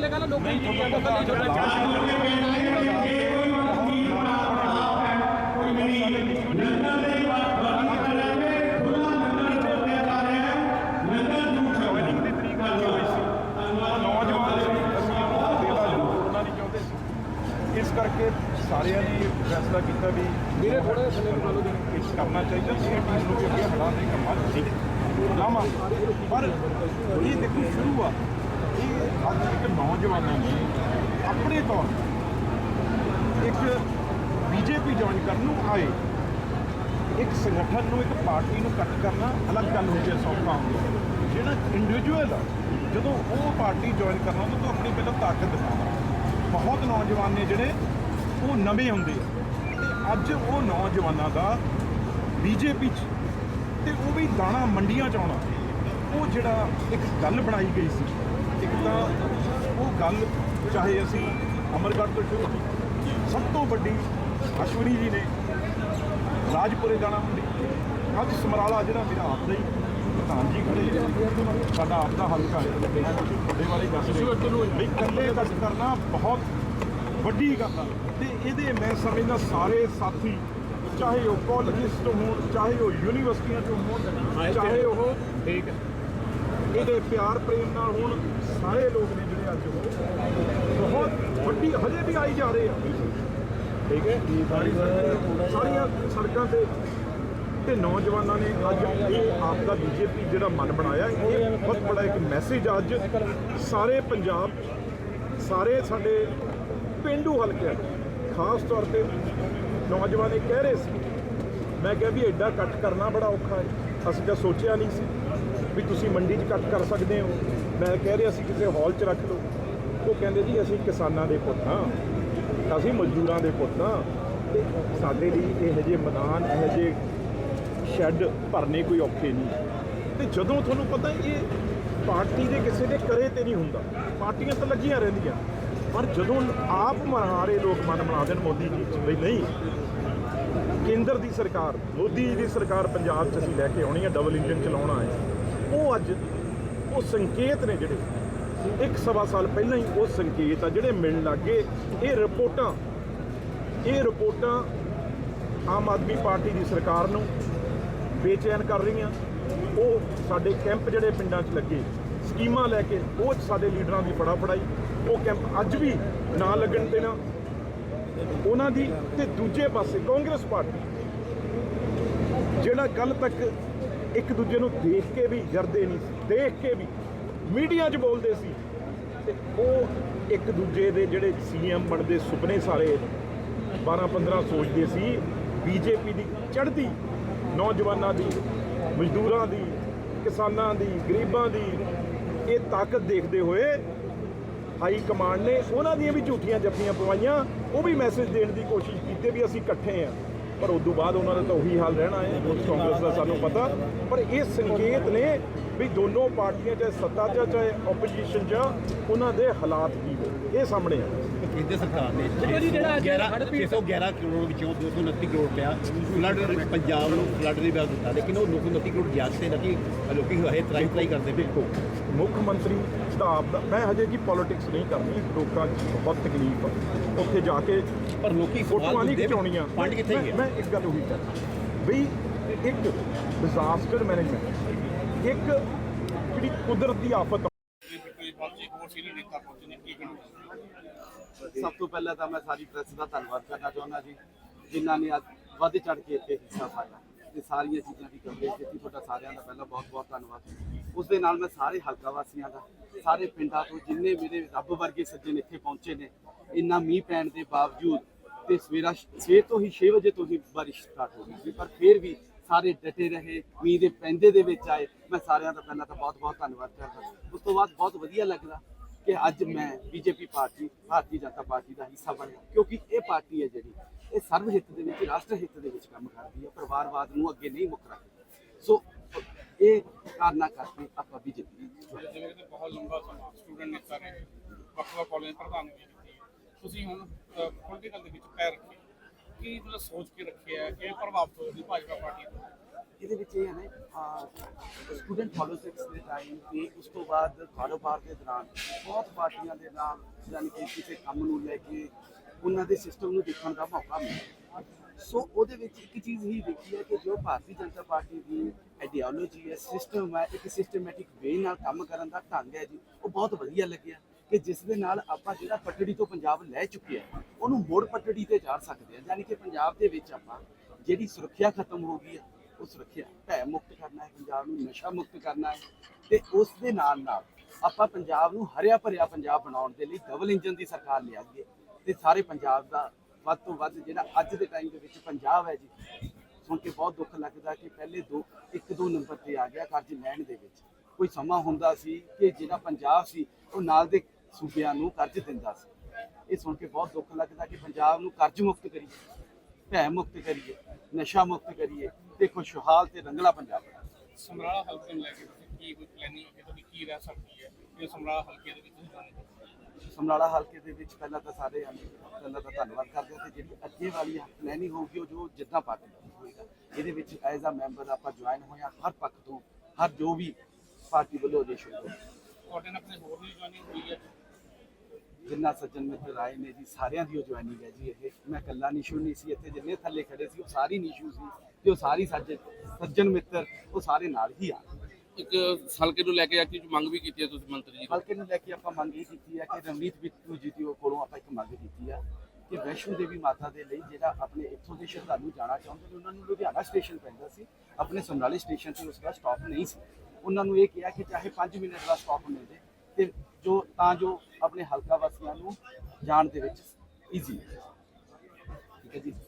ਚੱਲੇਗਾ ਨਾ ਲੋਕਾਂ ਦੀ ਚੀਜ਼ਾਂ ਦਾ ਕੱਲੇ ਇਸ ਕਰਕੇ ਸਾਰਿਆਂ ਨੇ ਫੈਸਲਾ ਕੀਤਾ ਵੀ ਵੀਰੇ ਥੋੜਾ ਜਿਹਾ ਥੱਲੇ ਨੂੰ ਲਾ ਲਓ ਇਸ ਕਰਨਾ ਚਾਹੀਦਾ ਸੀ ਟੀਮ ਨੂੰ ਵੀ ਅੱਗੇ ਹਟਾ ਦੇ ਕੰਮਾਂ ਠੀਕ ਲਾਮਾ ਪਰ ਇਹ ਦੇਖੋ ਸ਼ੁਰੂ ਆ। ਇਹ ਅੱਜ ਇੱਕ ਨੌਜਵਾਨਾਂ ਨੇ ਆਪਣੇ ਤੌਰ ਤੇ ਇੱਕ ਬੀਜੇਪੀ ਜੁਆਇਨ ਕਰਨ ਨੂੰ ਆਏ ਇੱਕ ਸੰਗਠਨ ਨੂੰ ਇੱਕ ਪਾਰਟੀ ਨੂੰ ਕੱਟ ਕਰਨਾ, ਅਲੱਗ ਗੱਲ ਹੁੰਦੀ ਹੈ ਸੌਖਾ ਹੁੰਦਾ। ਜਿਹੜਾ ਇੰਡੀਵਿਜੂਅਲ ਆ, ਜਦੋਂ ਉਹ ਪਾਰਟੀ ਜੁਆਇਨ ਕਰਨਾ ਉਹਨਾਂ ਤੋਂ ਆਪਣੀ ਪਹਿਲਾਂ ਤਾਕਤ ਦਿਖਾਉਣਾ ਬਹੁਤ ਨੌਜਵਾਨ ਨੇ ਜਿਹੜੇ ਉਹ ਨਵੇਂ ਹੁੰਦੇ ਆ। ਤੇ ਅੱਜ ਉਹ ਨੌਜਵਾਨਾਂ ਦਾ ਬੀਜੇਪੀ 'ਚ ਤੇ ਉਹ ਵੀ ਦਾਣਾ ਮੰਡੀਆਂ 'ਚ ਆਉਣਾ। ਉਹ ਜਿਹੜਾ ਇੱਕ ਗੱਲ ਬਣਾਈ ਗਈ ਸੀ ਤਾਂ ਉਹ ਗੱਲ ਚਾਹੇ ਅਸੀਂ ਅਮਰਗੜ੍ਹ ਤੋਂ ਸ਼ੁਰੂ ਕੀਤੀ। ਸਭ ਤੋਂ ਵੱਡੀ ਅਸ਼ਵਨੀ ਜੀ ਨੇ ਰਾਜਪੁਰੇ ਦਾਣਾ ਮੰਡੀ ਅੱਜ ਸਮਰਾਲਾ ਜਿਹੜਾ ਮੇਰਾ ਆਪ ਦਾ ਹੀ ਪ੍ਰਧਾਨ ਜੀ ਖੜੇ ਸਾਡਾ ਆਪ ਦਾ ਹਲਕਾ ਹੈ। ਵੱਡੇ ਵਾਲੀ ਗੱਲ ਵੀ ਇਕੱਲੇ ਕੱਟ ਕਰਨਾ ਬਹੁਤ ਵੱਡੀ ਗੱਲ ਆ। ਤੇ ਇਹਦੇ ਮੈਂ ਸਮਝਦਾ ਸਾਰੇ ਸਾਥੀ ਚਾਹੇ ਉਹ ਕਾਲਜਿਸਟ ਹੋਣ ਚਾਹੇ ਉਹ ਯੂਨੀਵਰਸਿਟੀਆਂ ਤੋਂ ਹੋਣ ਚਾਹੇ ਉਹ ਠੀਕ ਹੈ। ਇਹਦੇ ਪਿਆਰ ਪ੍ਰੇਮ ਨਾਲ ਹੁਣ ਸਾਰੇ ਲੋਕ ਨੇ ਜਿਹੜੇ ਅੱਜ ਉਹ ਬਹੁਤ ਵੱਡੀ ਹਜੇ ਵੀ ਆਈ ਜਾ ਰਹੇ ਆ। ਠੀਕ ਹੈ? ਸਾਰੀਆਂ ਸੜਕਾਂ ਤੇ ਤੇ ਨੌਜਵਾਨਾਂ ਨੇ ਅੱਜ ਇਹ ਆਪ ਦਾ ਬੀਜੇਪੀ ਜਿਹੜਾ ਮਨ ਬਣਾਇਆ, ਇਹ ਬਹੁਤ ਬੜਾ ਇੱਕ ਮੈਸੇਜ ਅੱਜ। ਸਾਰੇ ਪੰਜਾਬ, ਸਾਰੇ ਸਾਡੇ ਪਿੰਡੂ ਹਲਕੇ ਖਾਸ ਤੌਰ ਤੇ ਨੌਜਵਾਨ ਇਹ ਕਹਿ ਰਹੇ ਸੀ। ਮੈਂ ਕਿਹਾ ਵੀ ਐਡਾ ਕੱਟ ਕਰਨਾ ਬੜਾ ਔਖਾ ਹੈ। ਅਸੀਂ ਤਾਂ ਸੋਚਿਆ ਨਹੀਂ ਸੀ। ਵੀ ਤੁਸੀਂ ਮੰਡੀ 'ਚ ਕੱਟ ਕਰ ਸਕਦੇ ਹੋ। ਮੈਂ ਕਹਿ ਰਿਹਾ ਸੀ ਕਿਸੇ ਹਾਲ 'ਚ ਰੱਖ ਲਓ। ਉਹ ਕਹਿੰਦੇ ਜੀ, ਅਸੀਂ ਕਿਸਾਨਾਂ ਦੇ ਪੁੱਤ ਹਾਂ। ਅਸੀਂ ਮਜ਼ਦੂਰਾਂ ਦੇ ਪੁੱਤ ਹਾਂ। ਤੇ ਸਾਡੇ ਲਈ ਇਹੋ ਜਿਹੇ ਮੈਦਾਨ, ਇਹੋ ਜਿਹੇ ਸ਼ੈੱਡ ਭਰਨੇ ਕੋਈ ਔਖੇ ਨਹੀਂ। ਤੇ ਜਦੋਂ ਤੁਹਾਨੂੰ ਪਤਾ ਇਹ ਪਾਰਟੀ ਦੇ ਕਿਸੇ ਦੇ ਕਰੇ ਤੇ ਨਹੀਂ ਹੁੰਦਾ। ਪਾਰਟੀਆਂ ਤਾਂ ਲੱਗੀਆਂ ਰਹਿੰਦੀਆਂ। ਪਰ ਜਦੋਂ ਆਪ ਮਹਾਰੇ ਲੋਕ ਮਨ ਬਣਾ ਦੇਣ ਮੋਦੀ ਜੀ ਵੀ ਨਹੀਂ। ਕੇਂਦਰ ਦੀ ਸਰਕਾਰ, ਮੋਦੀ ਜੀ ਦੀ ਸਰਕਾਰ ਪੰਜਾਬ 'ਚ ਅਸੀਂ ਲੈ ਕੇ ਆਉਣੀ ਹੈ ਡਬਲ ਇੰਜਨ ਚਲਾਉਣਾ ਹੈ। ਉਹ ਅੱਜ ਉਹ ਸੰਕੇਤ ਨੇ ਜਿਹੜੇ। ਇੱਕ ਸਵਾ ਸਾਲ ਪਹਿਲਾਂ ਹੀ ਉਹ ਸੰਕੇਤ ਆ, ਜਿਹੜੇ ਮਿਲਣ ਲੱਗੇ ਇਹ ਰਿਪੋਰਟਾਂ ਇਹ ਰਿਪੋਰਟਾਂ ਆਮ ਆਦਮੀ ਪਾਰਟੀ ਦੀ ਸਰਕਾਰ ਨੂੰ ਬੇਚੈਨ ਕਰ ਰਹੀਆਂ। ਉਹ ਸਾਡੇ ਕੈਂਪ ਜਿਹੜੇ ਪਿੰਡਾਂ 'ਚ ਲੱਗੇ, ਸਕੀਮਾਂ ਲੈ ਕੇ ਉਹ ਸਾਡੇ ਲੀਡਰਾਂ ਦੀ ਫੜਾ ਫੜਾਈ। ਉਹ ਕੈਂਪ ਅੱਜ ਵੀ ਨਾ ਲੱਗਣ ਦੇਣਾ। ਉਹਨਾਂ ਦੀ ਤੇ ਦੂਜੇ ਪਾਸੇ ਕਾਂਗਰਸ ਪਾਰਟੀ, ਜਿਹੜਾ ਕੱਲ ਤੱਕ ਇੱਕ ਦੂਜੇ ਨੂੰ ਦੇਖ ਕੇ ਵੀ ਜਰਦੇ ਨਹੀਂ ਸੀ, ਦੇਖ ਕੇ ਵੀ ਮੀਡੀਆ 'ਚ ਬੋਲਦੇ ਸੀ। ਤੇ ਉਹ ਇੱਕ ਦੂਜੇ ਦੇ ਜਿਹੜੇ ਸੀਐਮ ਬਣਦੇ ਸੁਪਨੇ ਸਾਰੇ 12 15 ਸੋਚਦੇ ਸੀ, ਬੀਜੇਪੀ ਦੀ ਚੜ੍ਹਦੀ ਨੌਜਵਾਨਾਂ ਦੀ, ਮਜ਼ਦੂਰਾਂ ਦੀ, ਕਿਸਾਨਾਂ ਦੀ, ਗਰੀਬਾਂ ਦੀ, ਇਹ ਤਾਕਤ ਦੇਖਦੇ ਹੋਏ ਹਾਈ ਕਮਾਂਡ ਨੇ ਉਹਨਾਂ ਦੀਆਂ ਵੀ ਝੂਠੀਆਂ ਜੱਫੀਆਂ ਪਵਾਈਆਂ, ਉਹ ਵੀ ਮੈਸੇਜ ਦੇਣ ਦੀ ਕੋਸ਼ਿਸ਼ ਕੀਤੀ ਵੀ ਅਸੀਂ ਇਕੱਠੇ ਆ ਪਰ ਉਸ ਤੋਂ ਬਾਅਦ ਉਹਨਾਂ ਦਾ ਤਾਂ ਉਹੀ ਹਾਲ ਰਹਿਣਾ ਹੈ ਉਸ ਕਾਂਗਰਸ ਦਾ ਸਾਨੂੰ ਪਤਾ। ਪਰ ਇਹ ਸੰਕੇਤ ਨੇ ਵੀ ਦੋਨੋਂ ਪਾਰਟੀਆਂ ਚਾਹੇ ਸੱਤਾ 'ਚ ਆ, ਚਾਹੇ ਆਪੋਜੀਸ਼ਨ 'ਚ ਆ, ਉਹਨਾਂ ਦੇ ਹਾਲਾਤ ਕੀ ਨੇ। ਇਹ ਸਾਹਮਣੇ ਆ ਕੇਂਦਰ ਸਰਕਾਰ ਨੇ ਦੇਖੋ ਜੀ, ਜਿਹੜਾ ਅੱਜ 11 ਹੜ੍ਹ ਪੀੜਤ- 611 ਕਰੋੜ ਵਿੱਚੋਂ 229 ਕਰੋੜ ਰੁਪਇਆ ਫਲੱਡ ਪੰਜਾਬ ਨੂੰ ਫਲੱਡ ਦੀ ਵਿਆਹ ਦਿੱਤਾ। ਲੇਕਿਨ ਉਹ 229 ਕਰੋੜ ਗਿਆ ਤੇ ਕਿ ਲੋਕੀ ਹਏ ਤਰਾਈ ਤਰਾਈ ਕਰਦੇ ਦੇਖੋ ਮੁੱਖ ਮੰਤਰੀ ਦਾ ਆਪ ਦਾ ਮੈਂ ਹਜੇ ਜੀ ਪੋਲਿਟਿਕਸ ਨਹੀਂ ਕਰਨੀ ਲੋਕਾਂ 'ਚ ਬਹੁਤ ਤਕਲੀਫ। ਆ ਉੱਥੇ ਜਾ ਕੇ ਪਰ ਲੋਕੀ ਫੋਟੋਆਂ ਨਹੀਂ ਪੁੱਛਦੇ ਵੀ ਖਿਚਾਉਣੀਆਂ। ਫੰਡ ਕਿੱਥੇ ਮੈਂ- ਗਿਆ? ਮੈਂ ਇੱਕ ਗੱਲ ਉਹੀ ਕਰ ਵੀ ਇੱਕ ਡਿਜ਼ਾਸਟਰ ਮੈਨੇਜਮੈਂਟ ਇੱਕ ਜਿਹੜੀ ਕੁਦਰਤ ਦੀ ਆਫਤ ਸਭ ਤੋਂ ਪਹਿਲਾਂ ਤਾਂ ਮੈਂ ਸਾਰੀ ਪ੍ਰੈਸ ਦਾ ਧੰਨਵਾਦ ਕਰਨਾ ਚਾਹੁੰਦਾ ਜੀ, ਜਿਨ੍ਹਾਂ ਨੇ ਅੱਜ ਵੱਧ ਚੜ ਕੇ ਇੱਥੇ ਹਿੱਸਾ ਪਾਇਆ। ਤੇ ਸਾਰੀਆਂ ਚੀਜ਼ਾਂ ਦੀ ਕਵਰੇਜ ਕੀਤੀ ਤੁਹਾਡਾ ਸਾਰਿਆਂ ਦਾ ਪਹਿਲਾਂ ਬਹੁਤ ਬਹੁਤ ਧੰਨਵਾਦ। ਉਸ ਦੇ ਨਾਲ ਮੈਂ ਸਾਰੇ ਹਲਕਾ ਵਾਸੀਆਂ ਦਾ, ਸਾਰੇ ਪਿੰਡਾਂ ਤੋਂ ਜਿੰਨੇ ਮੇਰੇ ਰੱਬ ਵਰਗੇ ਸੱਜਣ ਇੱਥੇ ਪਹੁੰਚੇ ਨੇ, ਇੰਨਾ ਮੀਂਹ ਪੈਣ ਦੇ ਬਾਵਜੂਦ ਤੇ ਸਵੇਰਾ 6 ਤੋਂ ਹੀ 6 ਵਜੇ ਤੋਂ ਹੀ ਬਾਰਿਸ਼ ਸਟਾਰਟ ਹੋ ਗਈ ਸੀ, ਪਰ ਫਿਰ ਵੀ ਸਾਰੇ ਡਟੇ ਰਹੇ, ਮੀਂਹ ਦੇ ਪੈਂਦੇ ਦੇ ਵਿੱਚ ਆਏ। ਮੈਂ ਸਾਰਿਆਂ ਦਾ ਪਹਿਲਾਂ ਤਾਂ ਬਹੁਤ ਬਹੁਤ ਧੰਨਵਾਦ ਕਰਦਾ। ਉਸ ਤੋਂ ਬਾਅਦ ਬਹੁਤ ਵਧੀਆ ਲੱਗਦਾ ਕਿ ਅੱਜ ਮੈਂ BJP party Bharatiya Janata party ਦਾ ਹਿੱਸਾ ਬਣਿਆ। ਕਿਉਂਕਿ ਇਹ ਪਾਰਟੀ ਹੈ ਜਿਹੜੀ ਇਹ ਸਰਵ ਹਿੱਤ ਦੇ ਵਿੱਚ ਰਾਸ਼ਟਰ ਹਿੱਤ ਦੇ ਵਿੱਚ ਕੰਮ ਕਰਦੀ ਹੈ ਪਰਿਵਾਰਵਾਦ ਨੂੰ ਅੱਗੇ ਨਹੀਂ ਮੁੱਕ ਰੱਖਦੀ ਸੋ ਇਹ ਕਾਰਨਾ ਕਰਕੇ ਆਪਾਂ ਬੀਜੇਪੀ ਜਿਵੇਂ ਕਿ ਬਹੁਤ ਲੰਬਾ ਸਮਾਂ ਸਟੂਡੈਂਟ ਨੇਤਾ ਨੇ ਵੱਖ ਵੱਖ ਕਾਲਜ ਪ੍ਰਧਾਨਗੀ ਕੀਤੀ ਤੁਸੀਂ ਹੁਣ ਪੋਲੀਟੀਕਲ ਦੇ ਵਿੱਚ ਪੈਰ ਰੱਖੇ। ਕੀ ਮਤਲਬ ਸੋਚ ਕੇ ਰੱਖਿਆ ਹੈ ਕਿ ਪ੍ਰਭਾਵਿਤ ਹੋਏਗੀ ਭਾਜਪਾ ਪਾਰਟੀ ਤੋਂ? ਇਹਦੇ ਵਿੱਚ ਇਹ ਹੈ ਨਾ ਸਟੂਡੈਂਟ ਪੋਲਿਟਿਕਸ ਦੇ ਟਾਈਮ ਤੇ ਉਸ ਤੋਂ ਬਾਅਦ ਕਾਰੋਬਾਰ ਦੇ ਦੌਰਾਨ ਬਹੁਤ ਪਾਰਟੀਆਂ ਦੇ ਨਾਲ, ਯਾਨੀ ਕਿ ਕਿਸੇ ਕੰਮ ਨੂੰ ਲੈ ਕੇ ਉਹਨਾਂ ਦੇ ਸਿਸਟਮ ਨੂੰ ਦੇਖਣ ਦਾ ਮੌਕਾ ਮਿਲਿਆ। ਸੋ ਉਹਦੇ ਵਿੱਚ ਇੱਕ ਚੀਜ਼ ਹੀ ਦੇਖੀ ਹੈ ਕਿ ਜੋ ਭਾਰਤੀ ਜਨਤਾ ਪਾਰਟੀ ਦੀ ਆਈਡੀਓਲੋਜੀ ਹੈ ਸਿਸਟਮ ਹੈ, ਇੱਕ ਸਿਸਟਮੈਟਿਕ ਵੇ ਨਾਲ ਕੰਮ ਕਰਨ ਦਾ ਢੰਗ ਹੈ ਜੀ, ਉਹ ਬਹੁਤ ਵਧੀਆ ਲੱਗਿਆ ਕਿ ਜਿਸ ਦੇ ਨਾਲ ਆਪਾਂ ਜਿਹੜਾ ਪਟੜੀ ਤੋਂ ਪੰਜਾਬ ਲੈ ਚੁੱਕੇ ਆ ਉਹਨੂੰ ਮੋੜ ਪਟੜੀ ਤੇ ਜਾ ਸਕਦੇ ਆ ਯਾਨੀ ਕਿ ਪੰਜਾਬ ਦੇ ਵਿੱਚ ਆਪਾਂ ਜਿਹੜੀ ਸੁਰੱਖਿਆ ਖਤਮ ਹੋ ਗਈ ਹੈ ਉਹ ਸੁਰੱਖਿਆ ਭੈ ਮੁਕਤ ਕਰਨਾ ਹੈ ਪੰਜਾਬ ਨੂੰ, ਨਸ਼ਾ ਮੁਕਤ ਕਰਨਾ ਹੈ। ਤੇ ਉਸ ਦੇ ਨਾਲ ਨਾਲ ਆਪਾਂ ਪੰਜਾਬ ਨੂੰ ਹਰਿਆ ਭਰਿਆ ਪੰਜਾਬ ਬਣਾਉਣ ਦੇ ਲਈ ਡਬਲ ਇੰਜਨ ਦੀ ਸਰਕਾਰ ਲਿਆਈਏ ਤੇ ਸਾਰੇ ਪੰਜਾਬ ਦਾ ਵੱਧ ਤੋਂ ਵੱਧ ਜਿਹੜਾ ਅੱਜ ਦੇ ਟਾਈਮ ਦੇ ਵਿੱਚ ਪੰਜਾਬ ਹੈ ਜੀ, ਸੁਣ ਕੇ ਬਹੁਤ ਦੁੱਖ ਲੱਗਦਾ ਕਿ ਪਹਿਲੇ ਦੋ, ਇੱਕ ਦੋ ਨੰਬਰ ਤੇ ਆ ਗਿਆ ਕਰਜ਼ ਲੈਣ ਦੇ ਵਿੱਚ। ਕੋਈ ਸਮਾਂ ਹੁੰਦਾ ਸੀ ਕਿ ਜਿਹੜਾ ਪੰਜਾਬ ਸੀ, ਉਹ ਨਾਲ ਦੇ ਸੂਬਿਆਂ ਨੂੰ ਕਰਜ਼ ਦਿੰਦਾ ਸੀ। ਇਹ ਸੁਣ ਕੇ ਬਹੁਤ ਦੁੱਖ ਲੱਗਦਾ ਕਿ ਪੰਜਾਬ ਨੂੰ ਕਰਜ਼ ਮੁਕਤ ਕਰੀਏ, ਭੈ ਮੁਕਤ ਕਰੀਏ, ਨਸ਼ਾ ਮੁਕਤ ਕਰੀਏ। ਤੇ ਖੁਸ਼ਹਾਲ ਤੇ ਰੰਗਲਾ ਪੰਜਾਬ। ਸਮਰਾਲਾ ਹਲਕੇ ਨੂੰ ਲੈ ਕੇ ਤੁਸੀਂ ਕੀ ਕੋਈ ਪਲੈਨਿੰਗ ਹੈ ਤੁਹਾਡੀ ਕੀ ਰਹਿ ਸਕਦੀ ਹੈ? ਇਹ ਸਮਰਾਲਾ ਹਲਕੇ ਦੇ ਵਿੱਚ ਜਾਣੇ ਸਮਰਾਲਾ ਹਲਕੇ ਦੇ ਵਿੱਚ ਪਹਿਲਾਂ ਤਾਂ ਸਾਰੇ ਪਹਿਲਾਂ ਤਾਂ ਧੰਨਵਾਦ ਕਰਦੇ ਹਾਂ ਤੇ ਜਿਹੜੀ ਅੱਗੇ ਵਾਲੀ ਪਲੈਨਿੰਗ ਹੋਊਗੀ ਉਹ ਜੋ ਜਿੱਦਾਂ ਪਾਰਟੀ ਹੋਏਗਾ। ਇਹਦੇ ਵਿੱਚ ਐਜ਼ ਅ ਮੈਂਬਰ ਆਪਾਂ ਜੁਆਇਨ ਹੋਇਆ ਹਰ ਪੱਖ ਤੋਂ ਹਰ ਜੋ ਵੀ ਪਾਰਟੀ ਵੱਲੋਂ ਆਦੇਸ਼ ਹੋਊਗਾ ਤੁਹਾਡੇ ਨਾਲ ਆਪਣੇ ਹੋਰ ਵੀ ਜੁਆਇਨਿੰਗ ਹੋਈ ਹੈ? ਜਿੰਨਾ ਸੱਜਣ ਮਿੱਤਰ ਆਏ ਨੇ ਜੀ ਸਾਰਿਆਂ ਦੀ ਉਹ ਜੁਆਇਨਿੰਗ ਹੈ ਜੀ ਇਹ। ਮੈਂ ਇਕੱਲਾ ਨਿਸ਼ੂ ਨਹੀਂ ਸੀ ਇੱਥੇ ਜਿੰਨੇ ਥੱਲੇ ਖੜੇ ਸੀ ਉਹ ਸਾਰੀ ਨਿਸ਼ੂ ਸੀ ਉਹ ਸਾਰੀ ਸੱਜਣ ਸੱਜਣ ਮਿੱਤਰ ਉਹ ਸਾਰੇ ਨਾਲ ਹੀ ਆ ਇੱਕ ਹਲਕੇ ਨੂੰ ਲੈ ਕੇ ਐਕਚੁਅਲੀ ਮੰਗ ਵੀ ਕੀਤੀ ਹੈ ਤੁਸੀਂ ਮੰਤਰੀ ਜੀ ਹਲਕੇ ਨੂੰ ਲੈ ਕੇ ਆਪਾਂ ਮੰਗ ਇਹ ਕੀਤੀ ਹੈ ਕਿ ਰਵਨੀਤ ਬਿੱਟੂ ਜੀ ਦੀ ਕੋਲੋਂ ਆਪਾਂ ਇੱਕ ਮੰਗ ਕੀਤੀ ਆ ਕਿ ਵੈਸ਼ਨੋ ਦੇਵੀ ਮਾਤਾ ਦੇ ਲਈ ਜਿਹੜਾ ਆਪਣੇ ਇੱਥੋਂ ਦੇ ਸ਼ਰਧਾਲੂ ਜਾਣਾ ਚਾਹੁੰਦੇ ਨੇ ਉਹਨਾਂ ਨੂੰ ਲੁਧਿਆਣਾ ਸਟੇਸ਼ਨ ਪੈਂਦਾ ਸੀ ਆਪਣੇ ਸਮਰਾਲੀ ਸਟੇਸ਼ਨ ਤੇ ਉਸ ਦਾ ਸਟਾਪ ਨਹੀਂ ਸੀ। ਉਹਨਾਂ ਨੂੰ ਇਹ ਕਿਹਾ ਕਿ ਚਾਹੇ 5 ਮਿੰਟ ਦਾ ਸਟਾਪ ਮਿਲ ਜੇ ਤੇ ਜੋ ਤਾਂ ਜੋ ਆਪਣੇ ਹਲਕਾ ਵਾਸੀਆਂ ਨੂੰ ਜਾਣ ਦੇ ਵਿੱਚ ਈਜ਼ੀ ਠੀਕ ਹੈ ਜੀ?